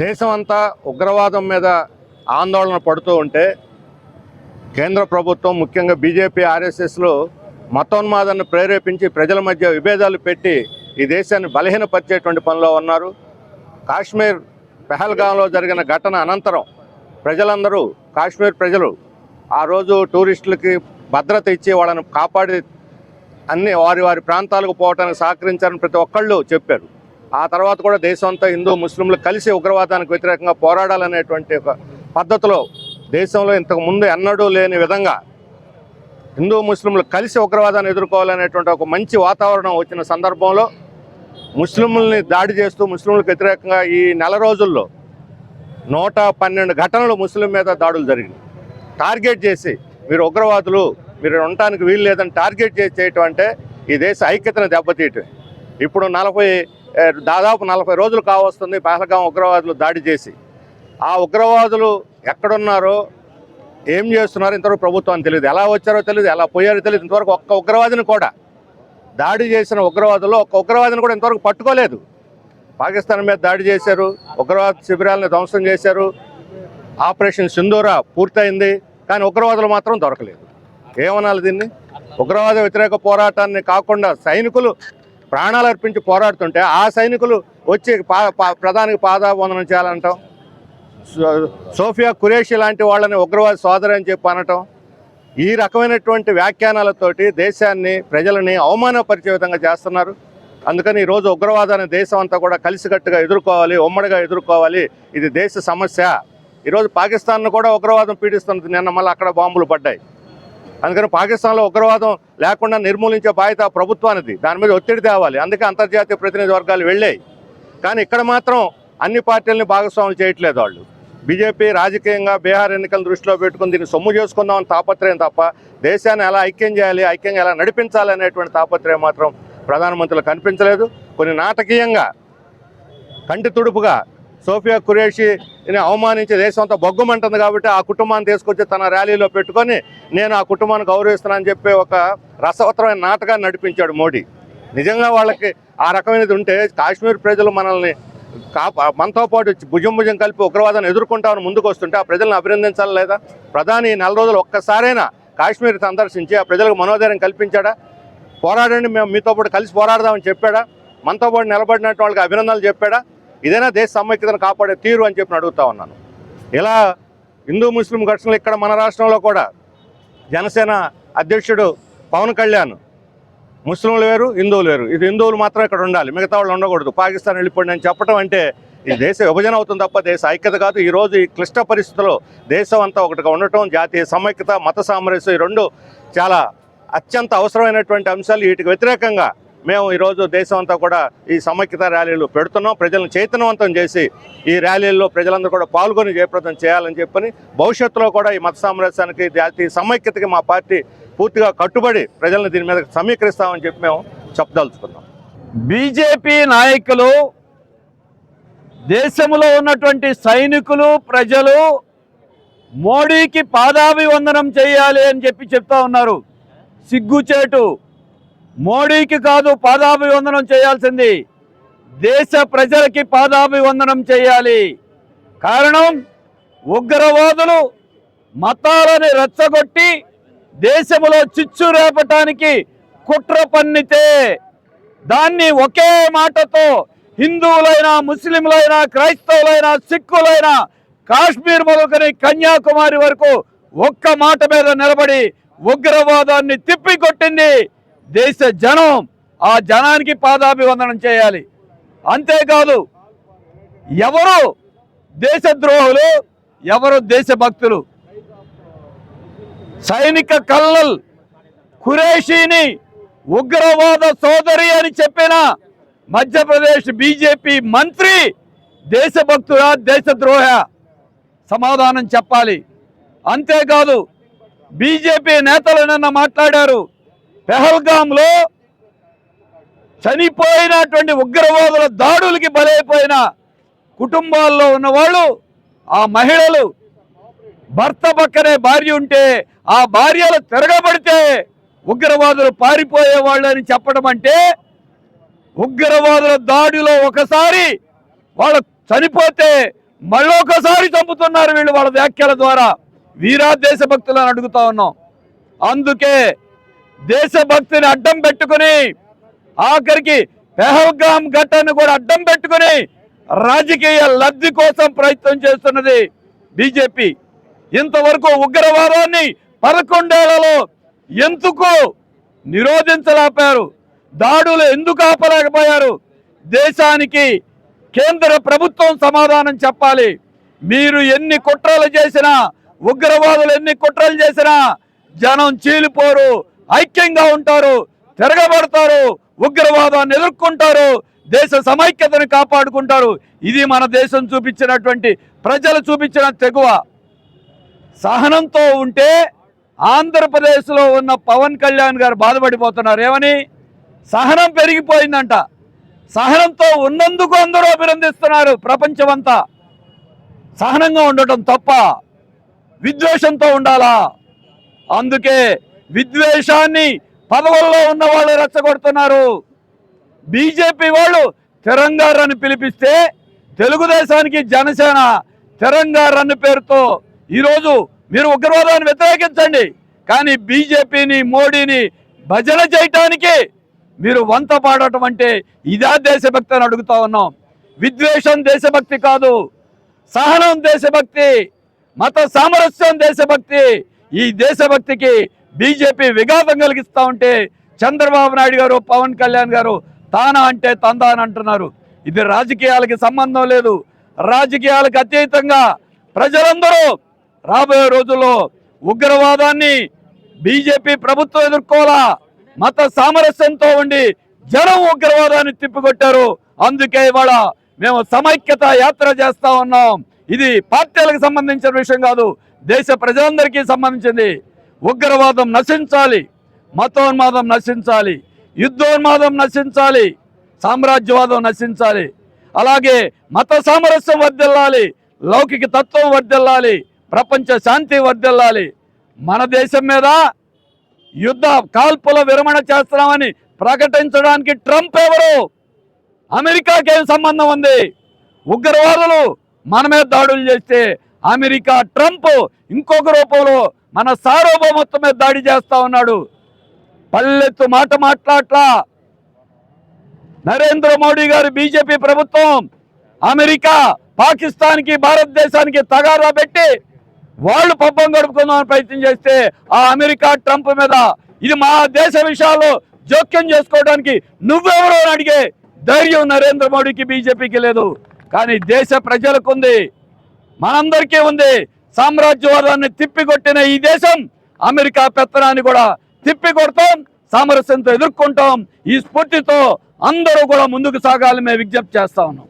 దేశమంతా ఉగ్రవాదం మీద ఆందోళన పడుతూ ఉంటే కేంద్ర ప్రభుత్వం ముఖ్యంగా బీజేపీ ఆర్ఎస్ఎస్లో మతోన్మాదాన్ని ప్రేరేపించి ప్రజల మధ్య విభేదాలు పెట్టి ఈ దేశాన్ని బలహీనపరిచేటువంటి పనిలో ఉన్నారు. కాశ్మీర్ పెహల్గాంలో జరిగిన ఘటన అనంతరం ప్రజలందరూ కాశ్మీర్ ప్రజలు ఆ రోజు టూరిస్టులకి భద్రత ఇచ్చి వాళ్ళని కాపాడి అన్ని వారి వారి ప్రాంతాలకు పోవడానికి సహకరించారని ప్రతి ఒక్కళ్ళు చెప్పారు. ఆ తర్వాత కూడా దేశం అంతా హిందూ ముస్లింలు కలిసి ఉగ్రవాదానికి వ్యతిరేకంగా పోరాడాలనేటువంటి ఒక పద్ధతిలో దేశంలో ఇంతకు ముందు ఎన్నడూ లేని విధంగా హిందూ ముస్లింలు కలిసి ఉగ్రవాదాన్ని ఎదుర్కోవాలనేటువంటి ఒక మంచి వాతావరణం వచ్చిన సందర్భంలో ముస్లింలని దాడి చేస్తూ ముస్లింలకు వ్యతిరేకంగా ఈ నెల రోజుల్లో నూట పన్నెండు ఘటనలు ముస్లిం మీద దాడులు జరిగినాయి. టార్గెట్ చేసి మీరు ఉగ్రవాదులు మీరు ఉండటానికి వీలు లేదని టార్గెట్ చేసి చేయటం అంటే ఈ దేశ ఐక్యతను దెబ్బతీయటం ఇప్పుడు నలభై దాదాపు నలభై రోజులు కావస్తుంది పహల్గాం ఉగ్రవాదులు దాడి చేసి. ఆ ఉగ్రవాదులు ఎక్కడున్నారో ఏం చేస్తున్నారో ఇంతవరకు ప్రభుత్వానికి తెలియదు. ఎలా వచ్చారో తెలియదు ఎలా పోయారో తెలియదు. ఇంతవరకు ఒక్క ఉగ్రవాదిని కూడా దాడి చేసిన ఉగ్రవాదులు ఒక్క ఉగ్రవాదిని కూడా ఇంతవరకు పట్టుకోలేదు. పాకిస్తాన్ మీద దాడి చేశారు ఉగ్రవాద శిబిరాలను ధ్వంసం చేశారు. ఆపరేషన్ సింధూర పూర్తయింది కానీ ఉగ్రవాదులు మాత్రం దొరకలేదు. ఏమనాలి దీన్ని? ఉగ్రవాద వ్యతిరేక పోరాటాన్ని కాకుండా సైనికులు ప్రాణాలు అర్పించి పోరాడుతుంటే ఆ సైనికులు వచ్చి పా పా- ప్రధానికి పాదావందనం చేయాలంటాం? సోఫియా కురేషి లాంటి వాళ్ళని ఉగ్రవాద సోదరి అని చెప్పి అనటం ఈ రకమైనటువంటి వ్యాఖ్యానాలతోటి దేశాన్ని ప్రజలని అవమానపరిచే విధంగా చేస్తున్నారు. అందుకని ఈరోజు ఉగ్రవాదాన్ని దేశం అంతా కూడా కలిసికట్టుగా ఎదుర్కోవాలి ఉమ్మడిగా ఎదుర్కోవాలి. ఇది దేశ సమస్య. ఈరోజు పాకిస్తాన్ను కూడా ఉగ్రవాదం పీడిస్తుంది నిన్న మళ్ళీ అక్కడ బాంబులు పడ్డాయి. అందుకని పాకిస్తాన్లో ఉగ్రవాదం లేకుండా నిర్మూలించే బాధ్యత ప్రభుత్వానికి ప్రభుత్వానిది. దాని మీద ఒత్తిడి తేవాలి. అందుకే అంతర్జాతీయ ప్రతినిధి వర్గాలు వెళ్ళాయి. కానీ ఇక్కడ మాత్రం అన్ని పార్టీలని భాగస్వాములు చేయట్లేదు వాళ్ళు. బీజేపీ రాజకీయంగా బీహార్ ఎన్నికలను దృష్టిలో పెట్టుకుని దీన్ని సొమ్ము చేసుకుందామని తాపత్రయం తప్ప దేశాన్ని ఎలా ఐక్యం చేయాలి ఐక్యంగా ఎలా నడిపించాలి అనేటువంటి తాపత్రయం మాత్రం ప్రధానమంత్రిలో కనిపించలేదు. కొన్ని నాటకీయంగా కంటి తుడుపుగా సోఫియా కురేషిని అవమానించి దేశం అంతా బొగ్గుమంటుంది కాబట్టి ఆ కుటుంబాన్ని తీసుకొచ్చి తన ర్యాలీలో పెట్టుకొని నేను ఆ కుటుంబాన్ని గౌరవిస్తున్నానని చెప్పి ఒక రసవత్తరమైన నాటకాన్ని నడిపించాడు మోడీ. నిజంగా వాళ్ళకి ఆ రకమైనది ఉంటే కాశ్మీర్ ప్రజలు మనల్ని కాపా మనతో పాటు భుజం భుజం కలిపి ఉగ్రవాదాన్ని ఎదుర్కొంటామని ముందుకు వస్తుంటే ఆ ప్రజలను అభినందించాలి లేదా? ప్రధాని నెల రోజులు ఒక్కసారైనా కాశ్మీర్ సందర్శించి ఆ ప్రజలకు మనోధైర్యం కల్పించాడా? పోరాడండి మేము మీతో పాటు కలిసి పోరాడదామని చెప్పాడా? మనతో పాటు నిలబడినట్టు వాళ్ళకి అభినందనలు చెప్పాడా? ఇదైనా దేశ సమైక్యతను కాపాడే తీరు అని చెప్పి అడుగుతా ఉన్నాను. ఇలా హిందూ ముస్లిం ఘర్షణలు ఇక్కడ మన రాష్ట్రంలో కూడా జనసేన అధ్యక్షుడు పవన్ కళ్యాణ్ ముస్లింలు వేరు హిందువులు వేరు. ఇది హిందువులు మాత్రం ఇక్కడ ఉండాలి. మిగతా వాళ్ళు ఉండకూడదు. పాకిస్తాన్ వెళ్ళిపోండి అని చెప్పడం అంటే ఈ దేశ విభజన అవుతుంది తప్ప దేశ ఐక్యత కాదు. ఈ రోజు ఈ క్లిష్ట పరిస్థితుల్లో దేశం అంతా ఒకటిగా ఉండటం జాతీయ సమైక్యత మత సామరస్యం ఈ రెండు చాలా అత్యంత అవసరమైనటువంటి అంశాలు. వీటికి వ్యతిరేకంగా మేము ఈరోజు దేశం అంతా కూడా ఈ సమైక్యత ర్యాలీలు పెడుతున్నాం ప్రజలను చైతన్యవంతం చేసి ఈ ర్యాలీల్లో ప్రజలందరూ కూడా పాల్గొని జయప్రదం చేయాలని చెప్పని భవిష్యత్తులో కూడా ఈ మత సామరస్యానికి జాతీయ సమైక్యతకి మా పార్టీ పూర్తిగా కట్టుబడి ప్రజలను దీని మీద సమీకరిస్తామని చెప్పి మేము చెప్పదలుచుకున్నాం. బీజేపీ నాయకులు దేశంలో ఉన్నటువంటి సైనికులు ప్రజలు మోడీకి పాదాభివందనం చేయాలి అని చెప్పి చెప్తా ఉన్నారు. సిగ్గుచేటు మోడీకి కాదు పాదాభివందనం చేయాల్సింది. దేశ ప్రజలకి పాదాభివందనం చేయాలి. కారణం ఉగ్రవాదులు మతాలని రెచ్చగొట్టి దేశంలో చిచ్చు రేపటానికి కుట్ర పన్నితే దాన్ని ఒకే మాటతో హిందువులైనా ముస్లింలైనా క్రైస్తవులైనా సిక్కులైనా కాశ్మీర్ మొదలుకొని కన్యాకుమారి వరకు ఒక్క మాట మీద నిలబడి ఉగ్రవాదాన్ని తిప్పికొట్టింది దేశ జనం ఆ జనానికి పాదాభివందనం చేయాలి. అంతేకాదు ఎవరు దేశద్రోహులు ఎవరు దేశభక్తులు? సైనిక కల్లల్ ఖురేషీని ఉగ్రవాద సోదరి అని చెప్పిన మధ్యప్రదేశ్ బీజేపీ మంత్రి దేశభక్తుడా దేశద్రోహ? సమాధానం చెప్పాలి. అంతేకాదు బీజేపీ నేతలు నిన్న మాట్లాడారు. పెహల్గాంలో చనిపోయినటువంటి ఉగ్రవాదుల దాడులకి బలైపోయిన కుటుంబాల్లో ఉన్నవాళ్ళు ఆ మహిళలు భర్త పక్కనే భార్య ఉంటే ఆ భార్యలు తిరగబడితే ఉగ్రవాదులు పారిపోయే వాళ్ళని చెప్పడం అంటే ఉగ్రవాదుల దాడిలో ఒకసారి వాళ్ళు చనిపోతే మళ్ళొకసారి చంపుతున్నారు వీళ్ళు వాళ్ళ వ్యాఖ్యల ద్వారా. వీరా దేశభక్తులను అడుగుతా ఉన్నాం. అందుకే దేశభక్తిని అడ్డం పెట్టుకుని ఆఖరికి పెహల్గామ్ ఘటనను కూడా అడ్డం పెట్టుకుని రాజకీయ లబ్ధి కోసం ప్రయత్నం చేస్తున్నది బీజేపీ. ఇంతవరకు ఉగ్రవాదాన్ని పదకొండేళ్ళలో ఎందుకు నిరోధించలేపారు? దాడులు ఎందుకు ఆపలేకపోయారు? దేశానికి కేంద్ర ప్రభుత్వం సమాధానం చెప్పాలి. మీరు ఎన్ని కుట్రలు చేసినా ఉగ్రవాదులు ఎన్ని కుట్రలు చేసినా జనం చీలిపోరు. ఐక్యంగా ఉంటారు తిరగబడతారు ఉగ్రవాదాన్ని ఎదుర్కొంటారు దేశ సమైక్యతను కాపాడుకుంటారు. ఇది మన దేశం చూపించినటువంటి ప్రజలు చూపించిన తెగువ. సహనంతో ఉంటే ఆంధ్రప్రదేశ్లో ఉన్న పవన్ కళ్యాణ్ గారు బాధపడిపోతున్నారు. ఏమని? సహనం పెరిగిపోయిందంట. సహనంతో ఉన్నందుకు అందరూ అభినందిస్తున్నారు ప్రపంచమంతా. సహనంగా ఉండటం తప్ప విద్వేషంతో ఉండాలా? అందుకే విద్వేషాన్ని పదవుల్లో ఉన్న వాళ్ళు రెచ్చగొడుతున్నారు. బీజేపీ వాళ్ళు తెరంగారని రన్ పిలిపిస్తే తెలుగుదేశానికి జనసేన తిరంగా రన్ పేరుతో ఈరోజు మీరు ఉగ్రవాదాన్ని వ్యతిరేకించండి. కానీ బీజేపీని మోడీని భజన చేయటానికి మీరు వంత పాడటం అంటే ఇదా దేశభక్తి అని అడుగుతా ఉన్నాం. విద్వేషం దేశభక్తి కాదు సహనం దేశభక్తి మత సామరస్యం దేశభక్తి. ఈ దేశభక్తికి బీజేపీ విఘాతం కలిగిస్తూ ఉంటే చంద్రబాబు నాయుడు గారు పవన్ కళ్యాణ్ గారు తానా అంటే తందా అని అంటున్నారు. ఇది రాజకీయాలకి సంబంధం లేదు. రాజకీయాలకు అతీతంగా ప్రజలందరూ రాబోయే రోజుల్లో ఉగ్రవాదాన్ని బీజేపీ ప్రభుత్వం ఎదుర్కోవాలా? మత సామరస్యంతో ఉండి జనం ఉగ్రవాదాన్ని తిప్పికొట్టారు. అందుకే ఇవాళ మేము సమైక్యత యాత్ర చేస్తా ఉన్నాం. ఇది పార్టీలకు సంబంధించిన విషయం కాదు దేశ ప్రజలందరికీ సంబంధించింది. ఉగ్రవాదం నశించాలి మతోన్మాదం నశించాలి యుద్ధోన్మాదం నశించాలి సామ్రాజ్యవాదం నశించాలి. అలాగే మత సామరస్యం వర్దిల్లాలి లౌకిక తత్వం వర్దిల్లాలి ప్రపంచ శాంతి వర్దిల్లాలి మన దేశం మీద యుద్ధ కాల్పుల విరమణ చేస్తున్నామని ప్రకటించడానికి ట్రంప్ ఎవరు? అమెరికాకి ఏం సంబంధం ఉంది? ఉగ్రవాదులు మన మీద దాడులు చేస్తే అమెరికా ట్రంప్ ఇంకొక రూపంలో మన సార్వభౌమత్వం మీద దాడి చేస్తా ఉన్నాడు. పల్లెత్తు మాట మాట్లాట్లా. నరేంద్ర మోడీ గారు బీజేపీ ప్రభుత్వం అమెరికా పాకిస్తాన్కి భారతదేశానికి తగారా పెట్టి వాళ్ళు పబ్బం గడుపుకుందామని ప్రయత్నం చేస్తే ఆ అమెరికా ట్రంప్ మీద ఇది మా దేశ విషయాల్లో జోక్యం చేసుకోవడానికి నువ్వెవరో అడిగే ధైర్యం నరేంద్ర మోడీకి బీజేపీకి లేదు. కానీ దేశ ప్రజలకు ఉంది మనందరికీ ఉంది. సామ్రాజ్యవాదాన్ని తిప్పికొట్టిన ఈ దేశం అమెరికా పెత్తనాన్ని కూడా తిప్పికొడతాం సామరస్యంతో ఎదుర్కొంటాం. ఈ స్ఫూర్తితో అందరూ కూడా ముందుకు సాగాలని మేము విజ్ఞప్తి చేస్తా ఉన్నాం.